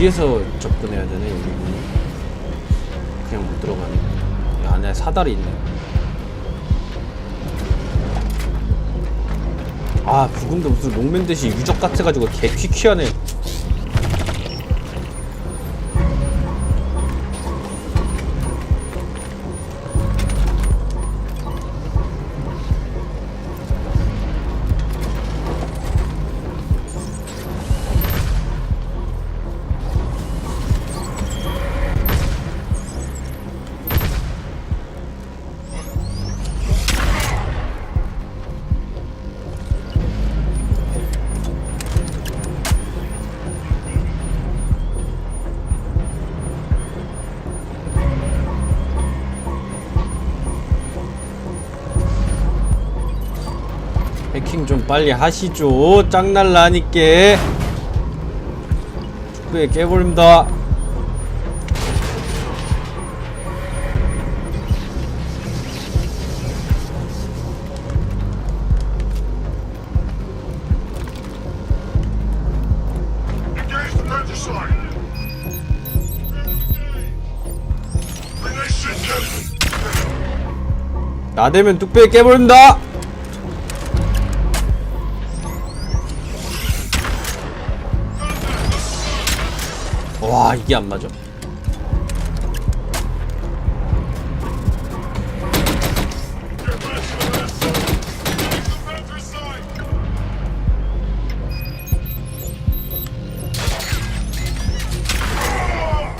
위에서 접근해야 되네 여기. 문이 그냥 못 들어가네. 이 안에 사다리 있네. 아 부금도 무슨 롱맨 대시 유적 같아가지고 개 퀴퀴하네 해킹 좀 빨리 하시죠. 짱날라니께. 축구에 깨버립니다. it, 나대면 뚝배기 깨버립니다 이게 안 맞아!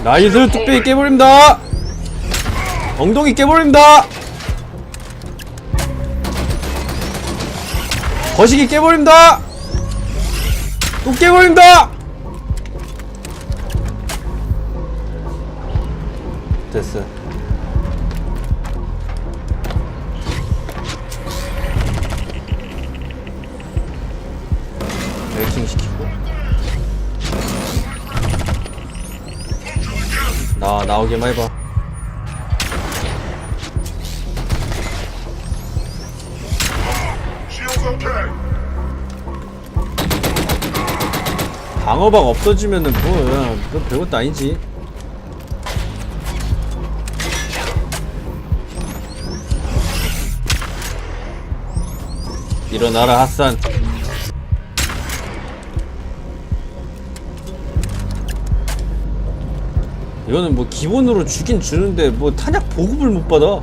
나이스 뚝배기 깨버립니다. 엉덩이 깨버립니다. 거시기 깨버립니다. 또 깨버립니다 나 나오기만 해봐! 방어막 없어지면은 뭐, 뭐 별것도 아니지. 일어나라 핫산. 이거는 뭐 기본으로 주긴 주는데 뭐 탄약 보급을 못 받아.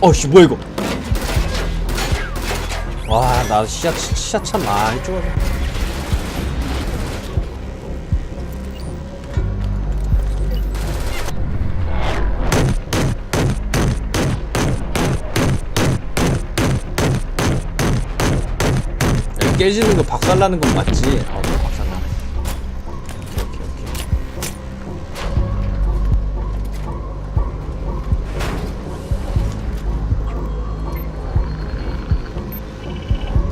어씨 뭐야 이거? 와나 시야 시야 참 많이. 야, 깨지는 거 박살나는 건 맞지? 아, 너 박살나. 오케이, 오케이, 오케이.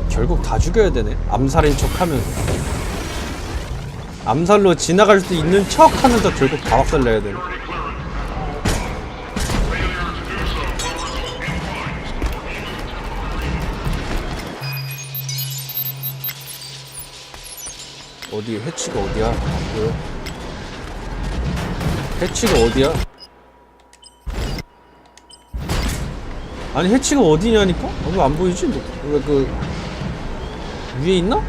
결국 다 죽여야 되네. 암살인 척 하면서. 암살로 지나갈 수 있는 척 하면서 결국 다 박살내야 되네. 어디 해치가 어디야? 안 보여. 해치가 어디야? 아니 해치가 어디냐니까? 어, 왜안 보이지? 뭐, 왜그 위에 있나?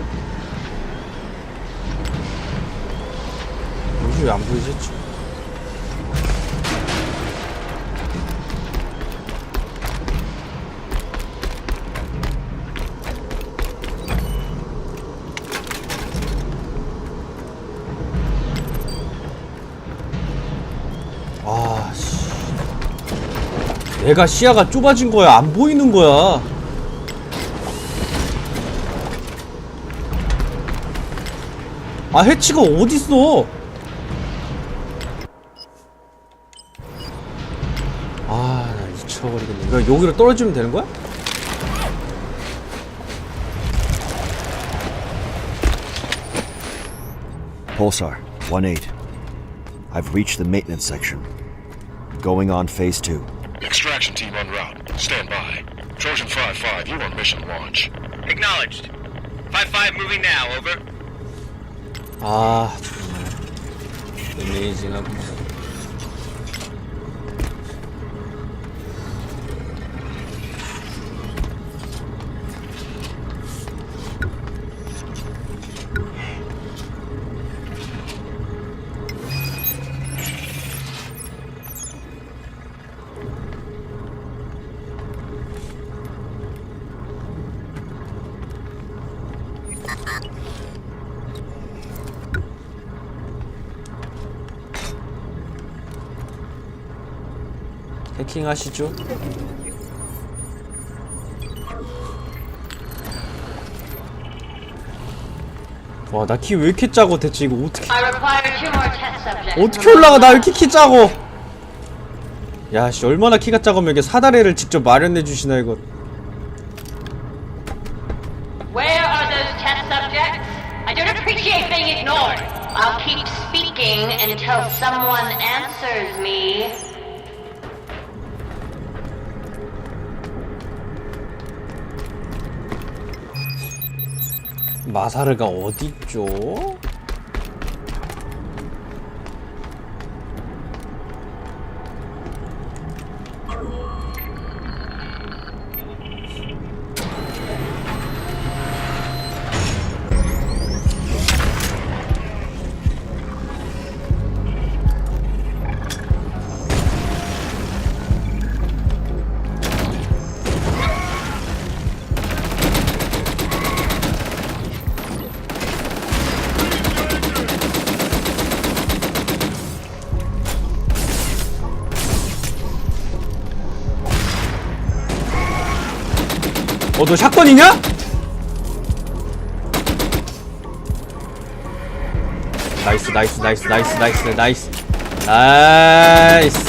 여기 왜안 보이지? 해치? 내가 시야가 좁아진 거야. 안 보이는 거야. 아, 해치가 어딨어? 아, 나 미쳐버리겠네. 이거 여기로 떨어지면 되는 거야? Pulsar. 1 8. I've reached the maintenance section. Going on phase 2. Extraction team en route. Stand by. Trojan 5-5, you on mission launch. Acknowledged. 5-5 moving now, over. 아정 말 어메이징하고 해킹하시죠? 와 나 키 왜 이렇게 작어 대체 이거 어떻게. 어떻게 올라가 나 왜 이렇게 키 작어 야씨 얼마나 키가 작으면 이게 사다리를 직접 마련해 주시나 이거 마사르가 어디 있죠? 너 샷건이냐? 나이스 나이스 나이스 나이스 나이스 나이스 나이스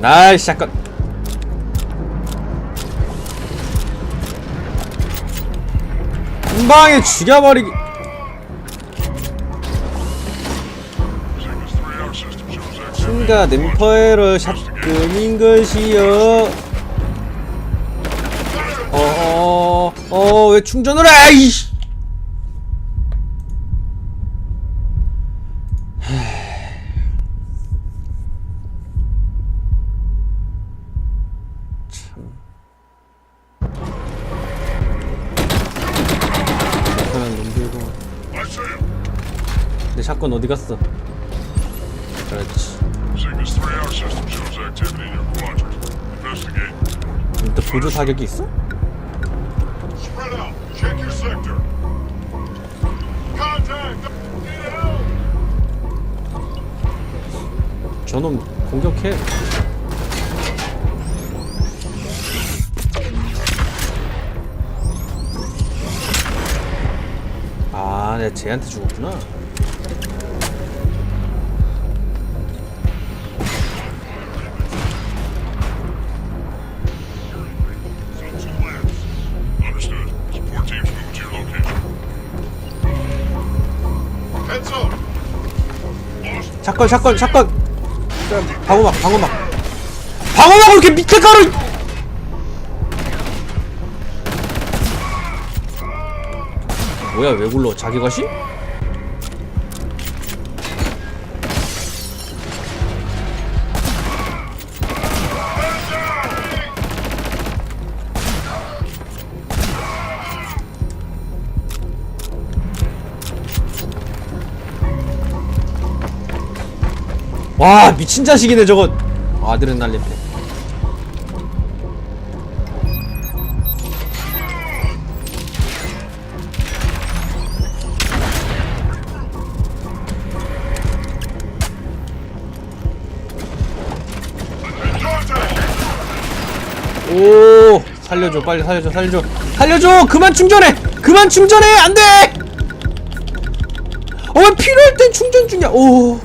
나이스 샷건 한 방에 죽여버리기 Cygnus 3 our system shows activity. 킹가 nem퍼에러 샷건인 것이여 어, 왜 충전을 해? 이씨. 내 샷건 어디 갔어? 그렇지. 일단 보조 사격이 있어? 저놈 공격해 아 내가 쟤한테 죽었구나 Zone 2 labs. Understood. Support teams move to your location. Heads up! Lost. 샷건 샷건 샷건 자, 방어막 방어막. 방어막을 이렇게 밑에 깔아! 뭐야 왜 굴러? 자기 것이? 와 미친 자식이네 저거. 팩 Contact! 오 살려줘 빨리 살려줘 살려줘. 살려줘 그만 충전해! 그만 충전해 안돼! 어왜 필요할 땐 충전 중이야. 오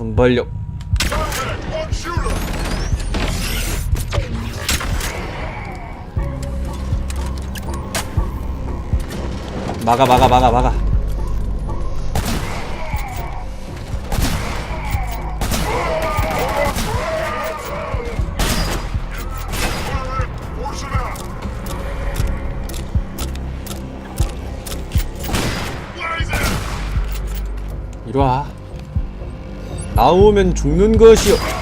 순발력. 막아 막아 막아 막아 나오면 죽는 것이요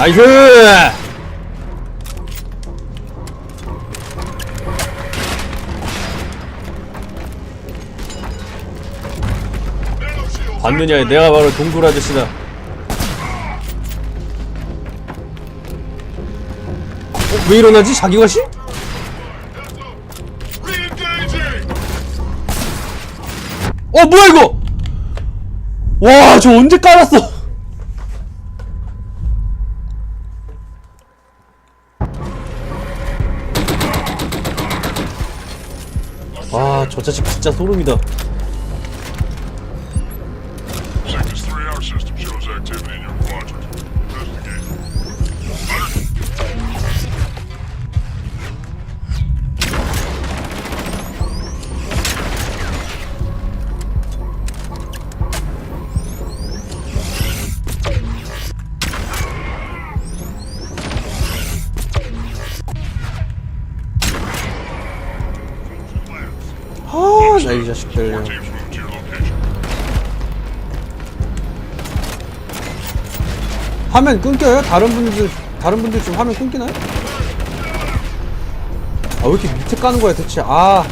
나이스. 봤느냐 내가 바로 동굴 아저씨다 어, 왜 일어나지 자기가 씨? 어 뭐야 이거 와 저 언제 깔았어 저 자식 진짜 소름이다 Cygnus 3, our system shows activity in your quadrant. 자식들. 화면 끊겨요? 다른 분들 다른 분들 지금 화면 끊기나요? 아 왜 이렇게 밑에 까는 거야 대체 아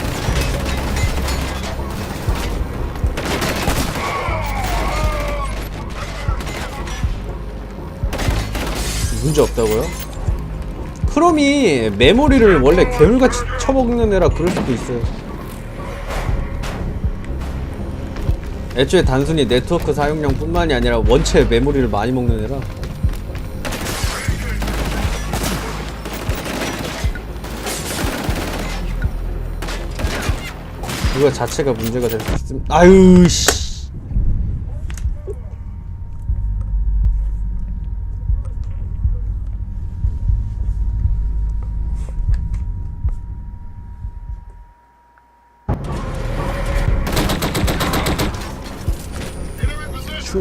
문제 없다고요? 크롬이 메모리를 원래 괴물같이 쳐먹는 애라 그럴 수도 있어요 애초에 단순히 네트워크 사용량 뿐만이 아니라 원체 메모리를 많이 먹는 애라. 그거 자체가 문제가 될 수 있음 아유 씨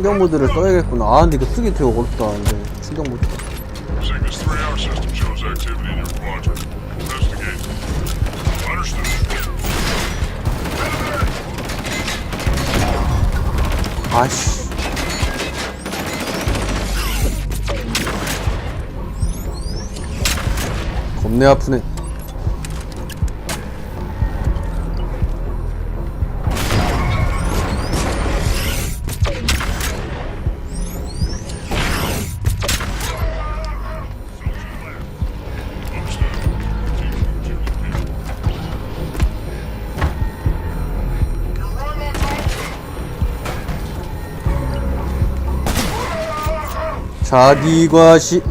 충격 모드를 써야겠구나 아 근데 이거 쓰기 되게 어렵다 근데 충격 모드 Cygnus 3, our system shows activity in your quadrant. Investigate. Understood. 아씨 겁내 아프네 자기과시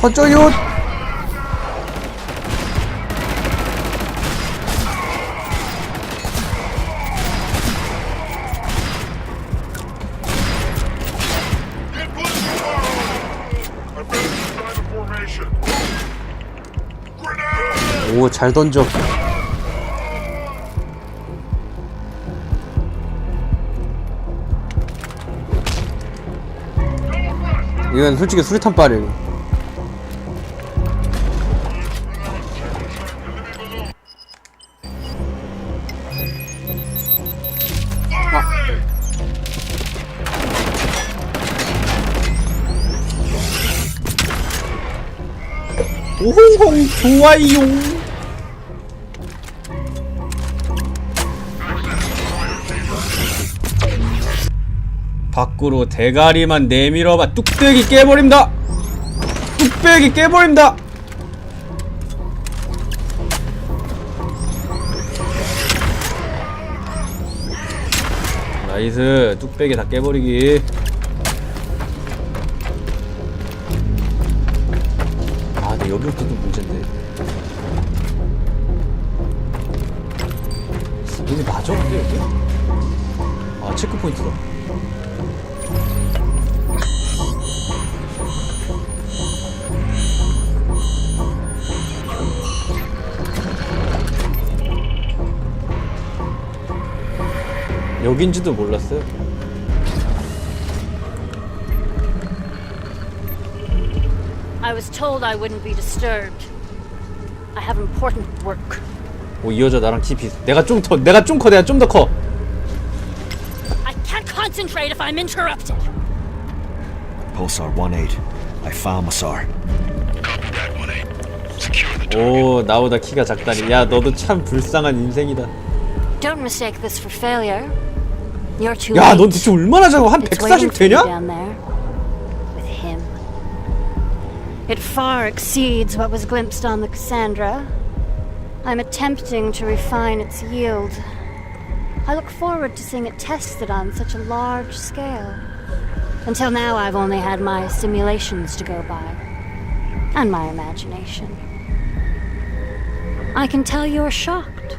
어쩌요? 오, 잘 던져. 이건 솔직히 수리탄 빠르 좋아요. 밖으로 대가리만 내밀어봐. 뚝배기 깨버린다. 뚝배기 깨버린다. 나이스. 뚝배기 다 깨버리기 포인트다 여긴지도 몰랐어요. I was told I wouldn't be disturbed. I have important work. 오, 이 여자 나랑 키 비슷. 내가 좀 더, 내가 좀 커, 내가 좀 더 커. I can't concentrate if I'm interrupted. Pulsar 1-8. I found Massar. Copy that, 1-8. Secure the 오, 나보다 키가 작다니. 야, 너도 참 불쌍한 인생이다. Don't mistake this for failure. You're too 야, late. 넌 대체 얼마나 작아? 한 It's 140 waiting for you 되냐? down there with him. It far exceeds what was glimpsed on the Cassandra. I'm attempting to refine its yield. I look forward to seeing it tested on such a large scale. Until now, I've only had my simulations to go by, and my imagination. I can tell you're shocked,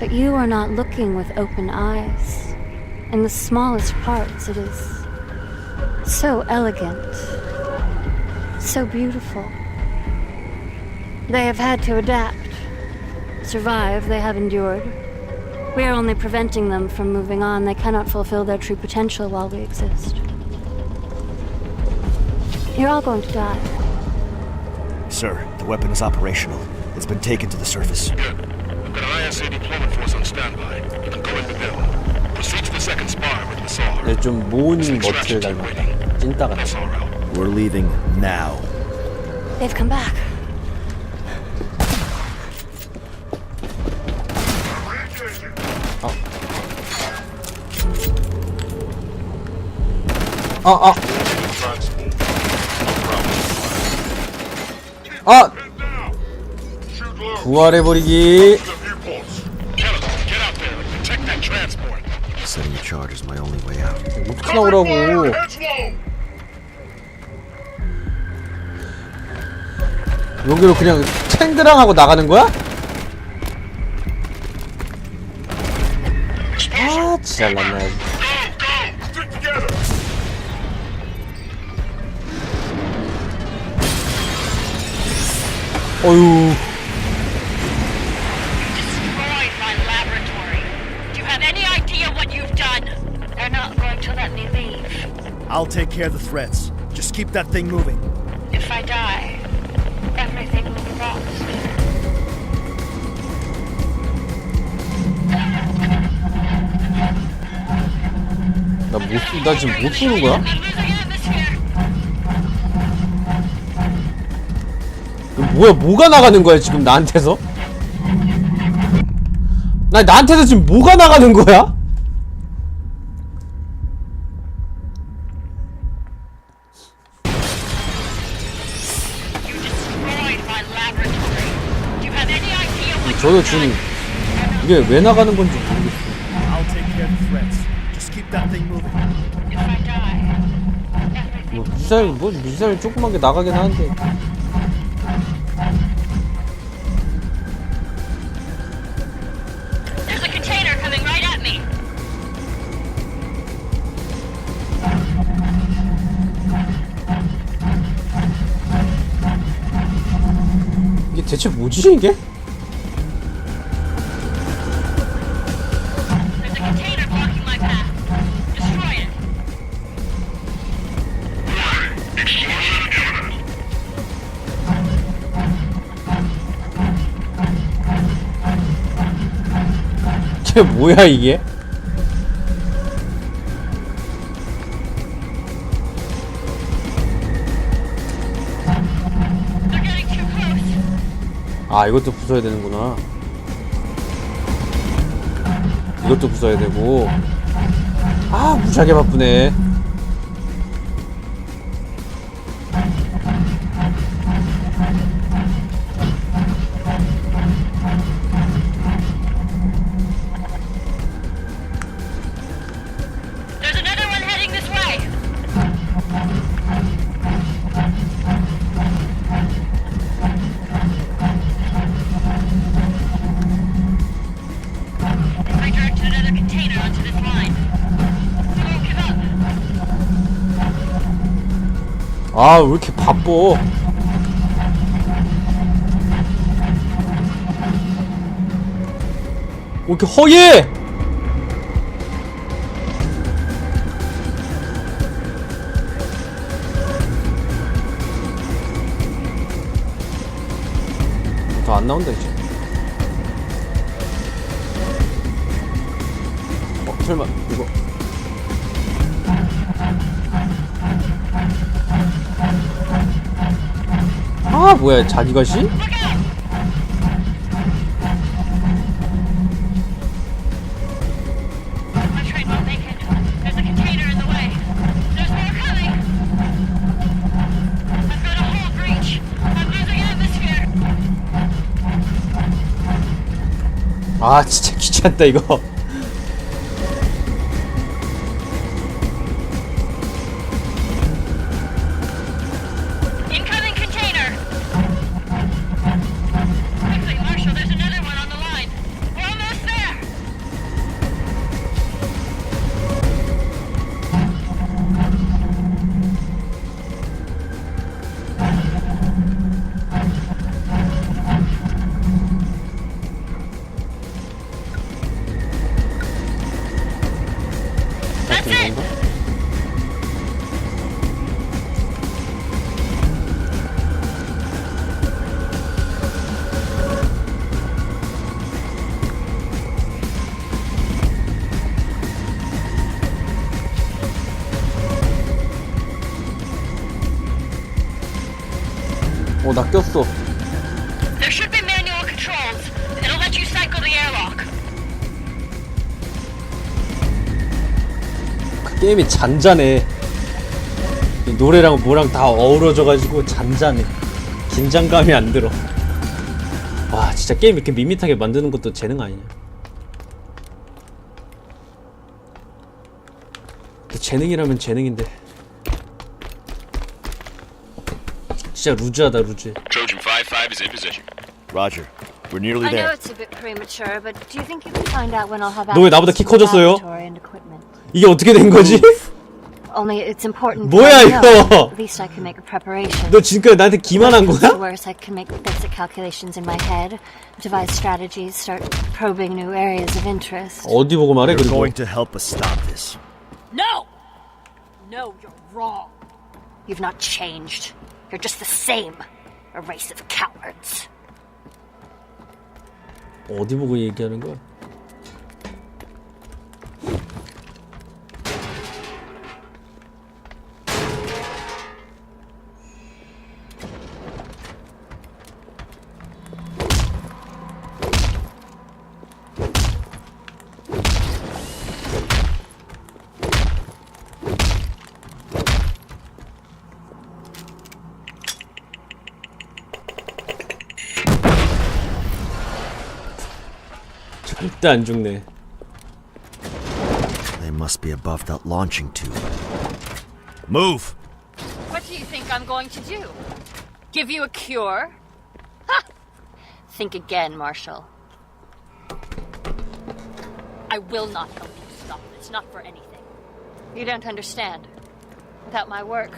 but you are not looking with open eyes. In the smallest parts, it is so elegant, so beautiful. They have had to adapt, survive, they have endured. We are only preventing them from moving on. They cannot fulfill their true potential while we exist. You're all going to die. Sir, the weapon is operational. It's been taken to the surface. Good. I've got an ISA deployment force on standby. You can go in with them. Proceed to the second spire with Massar. 얘 좀 모은 머트를 닮았다. 찐따 같아. Massar out. We're leaving now. They've come back. 아, 아. 아! 부활해버리기. Setting charge is my only way out. 어떻게 나오라고. 여기로 그냥 챙드랑 하고 나가는 거야? 아, 지랄났네. 어휴. Destroyed my laboratory. Do you have any idea what you've done? They're not going to let me leave. I'll take care of the threats. Just keep that thing moving. If I die, everything will be lost. 나 못, 쏘- 나 지금 못 쏘는 거야? 뭐야, 뭐가 나가는 거야, 지금 나한테서? 나, 나한테서 지금 뭐가 나가는 거야? 저도 지금? 이게 왜 나가는 건지 모르겠어. 뭐 미사일, 뭐 미사일 조그만 게 나가긴 하는데. 대체 뭐지 이게? 이게 뭐야 이게? 아 이것도 부숴야 되는구나. 이것도 부숴야 되고. 아 무지하게 바쁘네 아 왜 이렇게 바빠? 왜 이렇게 허예 더 안 나온다 이제. 어 설마 I'm losing atmosphere. 아 진짜 귀찮다 이거 게임이 잔잔해 이 노래랑 뭐랑 다 어우러져가지고 잔잔해 긴장감이 안 들어 와 진짜 게임 이렇게 밋밋하게 만드는 것도 재능 아니냐 재능이라면 재능인데 진짜 루즈하다 루즈 Trojan 5-5 is in position. Roger. We're nearly I know there. it's a bit premature, but do you think you can find out when I'll have 너왜 나보다 access 키 to the 커졌어요? laboratory and equipment? 이게 어떻게 된 거지? Only it's important. 뭐야, that I know. 이거? At least I can make a preparation. 너 지금까지 나한테 기만한 If it's 거야? worse, I can make basic calculations in my head, devise strategies, start probing new areas of interest. 어디 보고 말해 You're 그리고 going to help us stop this. No! No, you're wrong. You've not changed. You're just the same. A race of cowards. 어디 보고 얘기하는 거야? 절대 안 죽네. They must be above that launching tube. Move! What do you think I'm going to do? Give you a cure? Ha! Think again, Marshall. I will not help you stop this, not for anything. You don't understand. Without my work,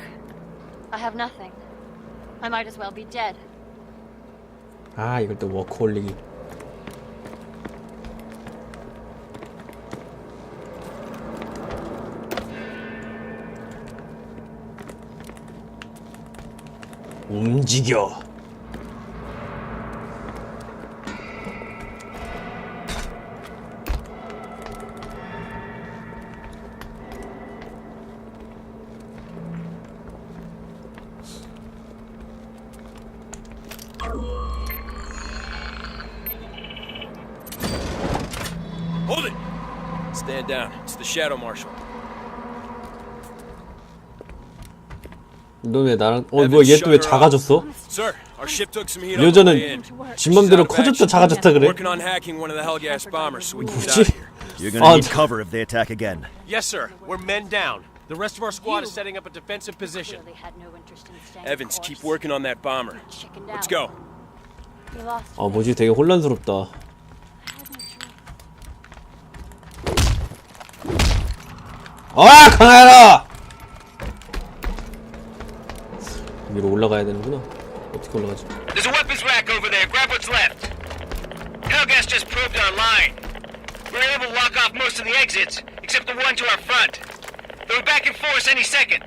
I have nothing. I might as well be dead. 아 이걸 또 워크홀릭이. 움직여. Hold it! Stand down. It's the Shadow Marshal. 너 왜 나랑 어 뭐야 얘 또 왜 작아졌어? Sir, our ship took some heat on the way in. 여자는 지 맘대로 커졌다 작아졌다 그래 Working on hacking one of the Hellgas bombers so we can get 뭐지? out of here. You're gonna Oh, need d- cover if they attack again. Yes, sir. We're men down. The rest of our squad is setting up a defensive position. Really had no interest in staying Evans, the keep course. working on that bomber. Chickened Let's out. go. He lost 아 뭐지 되게 혼란스럽다 I had no choice. 아 강하라 위로 올라가야 되는구나 어떻게 올라가지? There's a weapons rack over there. Grab what's left. Hellgas just probed our line. We were able to lock off most of the exits, except the one to our front. They'll be back in force any second.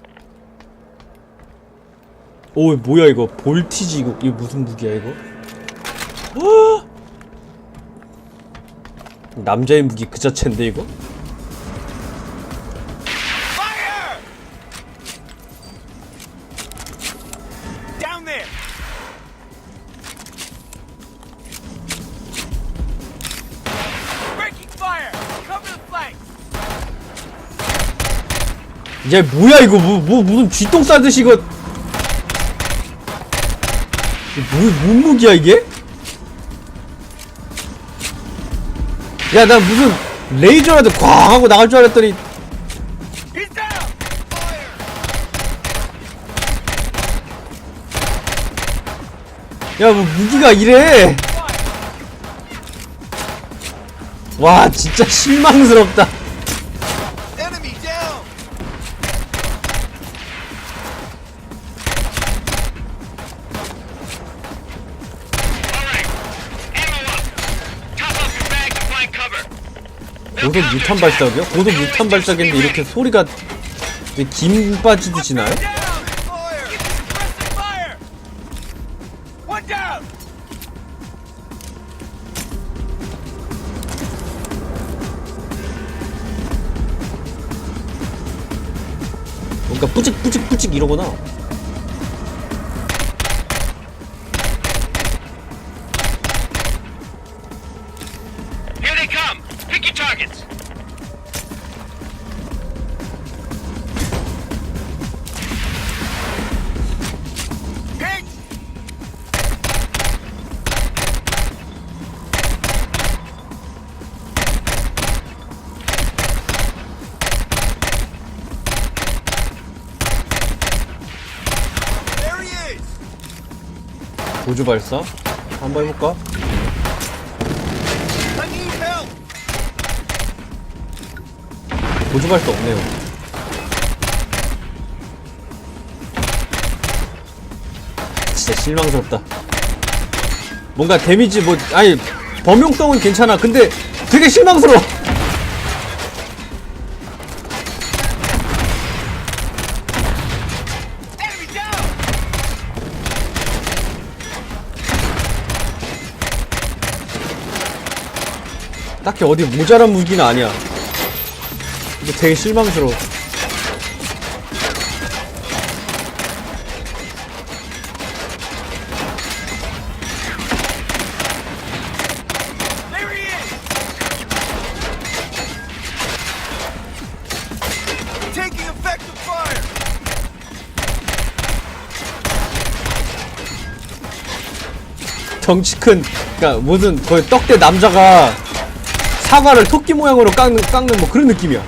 오 뭐야 이거 볼티지 이거 이거 무슨 무기야 이거? 헉! 남자의 무기 그 자체인데 이거? 야 뭐야 이거 뭐, 뭐 무슨 쥐똥 싸듯이 이거 뭐, 뭔 무기야 이게? 야 나 무슨 레이저라도 꽝 하고 나갈 줄 알았더니! 야 뭐 무기가 이래 와 진짜 실망스럽다 고도 무탄 발작이야? 고도 무탄 발작인데 이렇게 소리가 김 빠지듯이 나요? 뭔가 뿌직뿌직뿌직 이러구나 보조 발사. 한번 해볼까? 보조 발사 없네요. 진짜 실망스럽다. 뭔가 데미지 뭐 아니 범용성은 괜찮아. 근데 되게 실망스러워 딱히 어디 모자란 무기는 아니야 근데 되게 실망스러워! 덩치 큰 그니까 무슨 거의 떡대 남자가 사과를 토끼 모양으로 깎는 깎는 뭐 그런 느낌이야